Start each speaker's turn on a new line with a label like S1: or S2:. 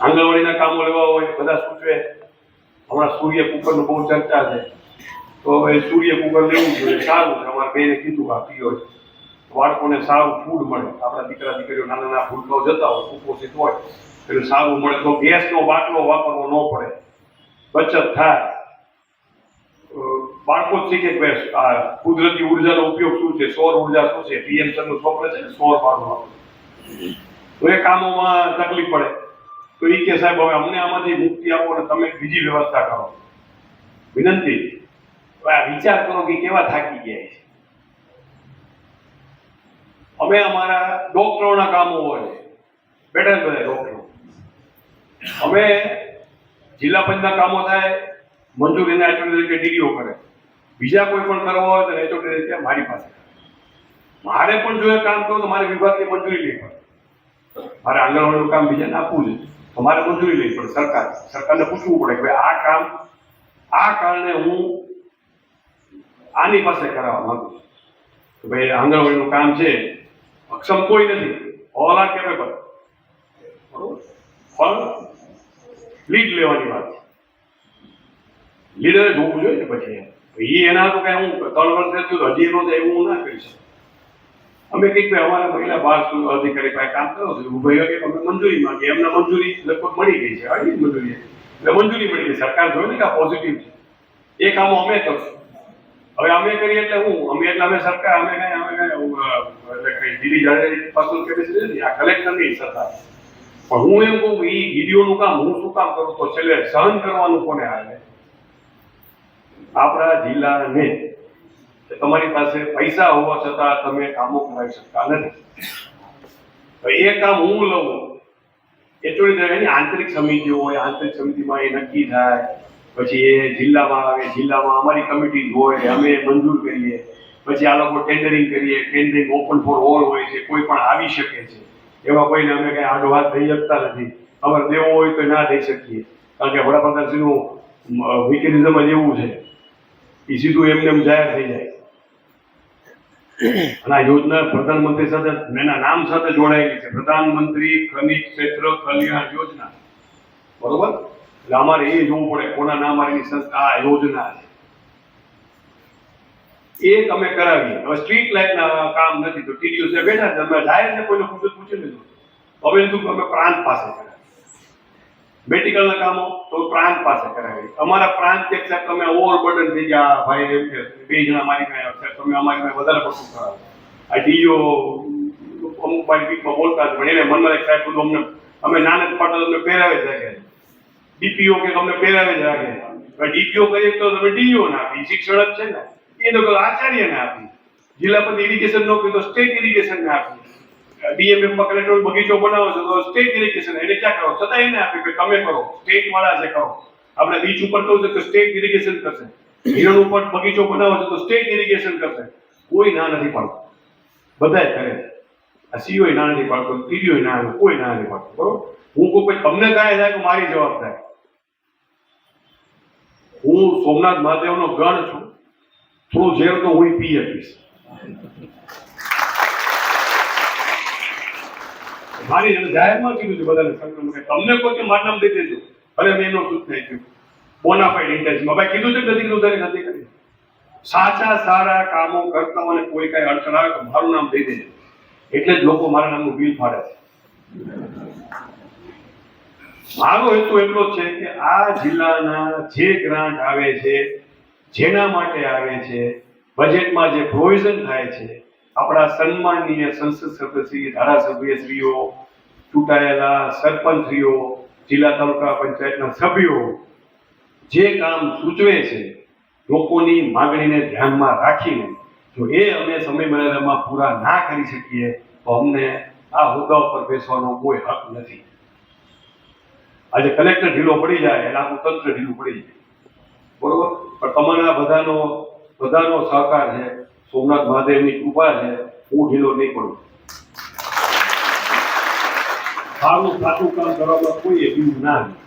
S1: આંગણવાડીના કામો લેવા હોય, બધા સૂચવે. હમણાં સૂર્ય કુકરનું બહુ ચર્ચા છે. તો હવે સૂર્ય કુકર લેવું જોઈએ, સારું છે. અમારા બેને કીધું આ પીઓ છે. બાળકોને સારું ફૂડ મળે. આપણા દીકરા, દીકરીઓ નાના નાના ભૂલકાઓ જતા હોય, કુપોષિત હોય, એટલે સારું મળે. તો ગેસનો બાટલો વાપરવો ન પડે. બચત થાય. બાળકો શીખે કે આ કુદરતી ઉર્જાનો ઉપયોગ શું છે? સૌર ઊર્જા શું છે? પીએમ સરનું સ્વપ્ન છે ને, સૌર પાડવા તો એ કામોમાં તકલીફ પડે. તો એ કે સાહેબ, હવે અમને આમાંથી મુક્તિ આપો અને તમે બીજી વ્યવસ્થા કરો. વિનંતી. આ વિચાર કરો કે કેવા થાકી ગયા છે. અમે અમારા ડોક્ટરોના કામો હોય બેઠા બધા ડોક્ટરો. અમે જિલ્લા પંચના કામો થાય મંજૂરીના એચઓડી તરીકે ડિગ્રીઓ કરે. બીજા કોઈ પણ કરવા હોય તો એચઓડી તરીકે મારી પાસે મારે પણ જો એ કામ કરવું તો મારે વિભાગની મંજૂરી લેવી પડે. મારે આંગણવાડીનું કામ બીજાને આપવું છે. તો મારે મંજૂરી લેવી પડે સરકાર, સરકારને પૂછવું પડે કે આ કામ, આ કારણે હું આની પાસે કરાવવા માંગુ છું. કે ભાઈ આંગણવાડીનું કામ છે, અક્ષમ કોઈ નથી. ઓલ આર કેપેબલ પણ લીડ લેવાની વાત છે. લીડરે જોવું જોઈએ પછી એ એના તો કઈ હું ત્રણ વર્ષ થયું હજી એનો એવું ના કરી શકું. અમે કંઈક અમારા મહિલા બાર અધિકારી પાસે કામ કરો છો. ઊભા કે અમે મંજૂરી માંગીએ. એમને મંજૂરી લગભગ મળી ગઈ છે. આવી મંજૂરી એટલે મંજૂરી મળી ગઈ. સરકાર જોયું ને કે પોઝિટિવ છે. એ કામો અમે કરશું. હવે અમે કરીએ એટલે હું? અમે એટલે અમે સરકાર, અમે કઈ, અમે એટલે કઈ દીદી જાડેજાની પર્સનલ કેપેસિટી નથી. આ કલેક્ટરની સરકાર. પણ હું એમ કહું એ ગીડીઓનું કામ, હું શું કામ કરું તો છેલ્લે સહન કરવાનું કોને આવે આપણા જિલ્લાને તમારી પાસે પૈસા હોવા છતાં તમે કામો કરાવી શકતા નથી. એ કામ હું લઉં? એટલું એની આંતરિક સમિતિઓ હોય, આંતરિક સમિતિમાં એ નક્કી થાય. પછી એ જિલ્લામાં આવે, જિલ્લામાં અમારી કમિટી હોય, અમે મંજૂર કરીએ. પછી આ લોકો ટેન્ડરિંગ કરીએ ટેન્ડરિંગ ઓપન ફોર ઓલ હોય છે, કોઈ પણ આવી શકે છે. એવા કોઈને અમે કઈ આડો હાથ થઈ શકતા નથી. અમારે દેવો હોય તો ના દઈ શકીએ. કારણ કે વડાપ્રધાનશ્રીનું વિકેનિઝમ જ એવું છે. એ સીધું એમને એમ જાહેર થઈ જાય. અને આ યોજના પ્રધાનમંત્રી સાથે એના નામ સાથે જોડાયેલી છે. પ્રધાનમંત્રી ખનિજ ક્ષેત્ર કલ્યાણ યોજના. બરોબર? એટલે અમારે એ જોવું પડે કોના નામ મારી સંસ્થા આ યોજના છે. એ તમે કરાવીએ. હવે સ્ટ્રીટ લાઇટના કામ નથી તો ટીડીઓ છે બેઠા છે. અમે જાહેર ને કોઈને પૂછે પૂછી લીધું હવે તું અમે પ્રાંત પાસે કરાવીએ. મેડિકલના કામો તો પ્રાંત પાસે કરાવી અમારા પ્રાંત કે તમે ઓવરબર્ડન થઈ ગયા ભાઈ બે જણા મારી કાંઈ તમે અમારી વધારે પડતું કરાવો. આ અમુક મારી પીકમાં બોલતા જ મનમાં એક સાહેબ બધું અમને અમે નાનક પાટલ અમને પહેરાવે જ ડીપીઓ કે અમને પહેરાવે જ ડીપીઓ કરીએ તો તમે ડીઓ ના આપી, શિક્ષણ જ છે ને. એ આચાર્ય ને આપી. જિલ્લા પંચાયત ઇરિગેશન નો તો સ્ટેટ ઇરિગેશન ને આપી. ડીએમએફમાં કલેક્ટર બગીચો બનાવો છો તો સ્ટેટ ઇરિગેશન એને ક્યાં કરો? છતાં એને આપી કે તમે કરો. સ્ટેટ વાળા છે કરો. આપણે બીચ ઉપર કહું છે કે સ્ટેટ ઇરિગેશન કરશે. હિરણ ઉપર બગીચો બનાવો છો તો સ્ટેટ ઇરિગેશન કરશે. કોઈ ના નથી પાડતું. બધાય કરે છે. આ સીઓ ના નથી પાડતો પીડીઓ ના નથી, કોઈ ના નથી પાડતું. બરોબર? હું કોઈ તમને કાંઈ થાય તો મારી જવાબદારી હું સોમનાથ મહાદેવનો ગણ છું. થોડું ઝેર તો હું પી શકીશ મારી જાહેરમાં કીધું છે બધાને સંક્રમણ. તમને કોઈ મારનામ મારું નામ દઈ દેજો. ભલે મેં એનો શું થઈ ગયું બોનાફાઈડ ઇન્ટેન્સમાં. ભાઈ કીધું છે નથી કીધું તારી નથી કરી. સાચા સારા કામો કરતા મને કોઈ કઈ અડચણ આવે તો મારું નામ દઈ દેજો. એટલે જ લોકો મારા નામનું બિલ ફાડે છે. મારો હેતુ એટલો છે કે આ જિલ્લાના જે ગ્રાન્ટ આવે છે, જેના માટે આવે છે, બજેટમાં જે પ્રોવિઝન થાય છે, આપણા સન્માનનીય સંસદ સદસ્ય ધારાસભ્યશ્રીઓ ચૂંટાયેલા સરપંચશ્રીઓ, જિલ્લા તાલુકા પંચાયતના સભ્યો જે કામ સૂચવે છે, લોકોની માગણીને ધ્યાનમાં રાખીને જો એ અમે સમય મર્યાદામાં પૂરા ના કરી શકીએ, તો અમને આ હોદ્દા ઉપર બેસવાનો કોઈ હક નથી. આજે કલેક્ટર ઢીલો પડી જાય, એટલે આખું તંત્ર ઢીલું પડી જાય. બરોબર? પણ તમારા બધાનો બધાનો સહકાર છે, સોમનાથ મહાદેવની કૃપા છે, હું ઢીલો નહીં પડું. સારું, સાચું કામ કરવામાં કોઈ એવું ના આવે.